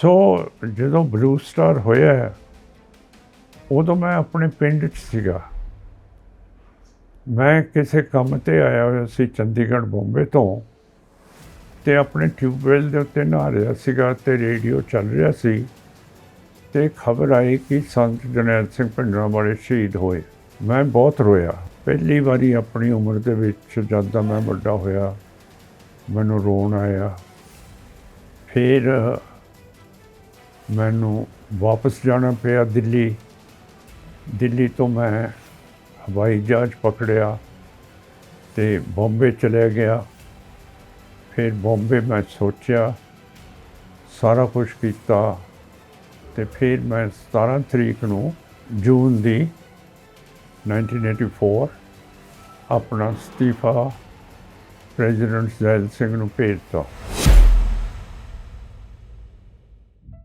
ਸੋ ਜਦੋਂ blue star ਹੋਇਆ, ਉਦੋਂ ਮੈਂ ਆਪਣੇ ਪਿੰਡ 'ਚ ਸੀਗਾ। ਮੈਂ ਕਿਸੇ ਕੰਮ ਤੇ ਆਇਆ ਹੋਇਆ ਸੀ ਚੰਡੀਗੜ੍ਹ ਬੰਬੇ ਤੋਂ ਤੇ ਆਪਣੇ ਟਿਊਬਵੈਲ ਦੇ ਉੱਤੇ ਨਹਾ ਰਿਹਾ ਸੀਗਾ ਤੇ ਰੇਡੀਓ ਚੱਲ ਰਿਹਾ ਸੀ ਤੇ ਖਬਰ ਆਈ ਕਿ ਸੰਤ ਜਰਨੈਲ ਸਿੰਘ ਭਿੰਡਰਾਂ ਵਾਲੇ ਸ਼ਹੀਦ ਹੋਏ। ਮੈਂ ਬਹੁਤ ਰੋਇਆ। ਪਹਿਲੀ ਵਾਰੀ ਆਪਣੀ ਉਮਰ ਦੇ ਵਿੱਚ ਜਦ ਮੈਂ ਵੱਡਾ ਹੋਇਆ, ਮੈਨੂੰ ਰੋਣ ਆਇਆ। ਫਿਰ ਮੈਨੂੰ ਵਾਪਸ ਜਾਣਾ ਪਿਆ ਦਿੱਲੀ। ਦਿੱਲੀ ਤੋਂ ਮੈਂ ਹਵਾਈ ਜਹਾਜ਼ ਪਕੜਿਆ ਤੇ ਬੰਬੇ ਚਲੇ ਗਿਆ। ਫਿਰ ਬੰਬੇ ਮੈਂ ਸੋਚਿਆ, ਸਾਰਾ ਕੁਝ ਕੀਤਾ ਤੇ ਫਿਰ ਮੈਂ 17 ਤਰੀਕ ਨੂੰ ਜੂਨ ਦੀ 1984 ਆਪਣਾ ਅਸਤੀਫਾ ਪ੍ਰੈਜ਼ੀਡੈਂਟ ਜ਼ੈਲ ਸਿੰਘ ਨੂੰ ਭੇਜਤਾ।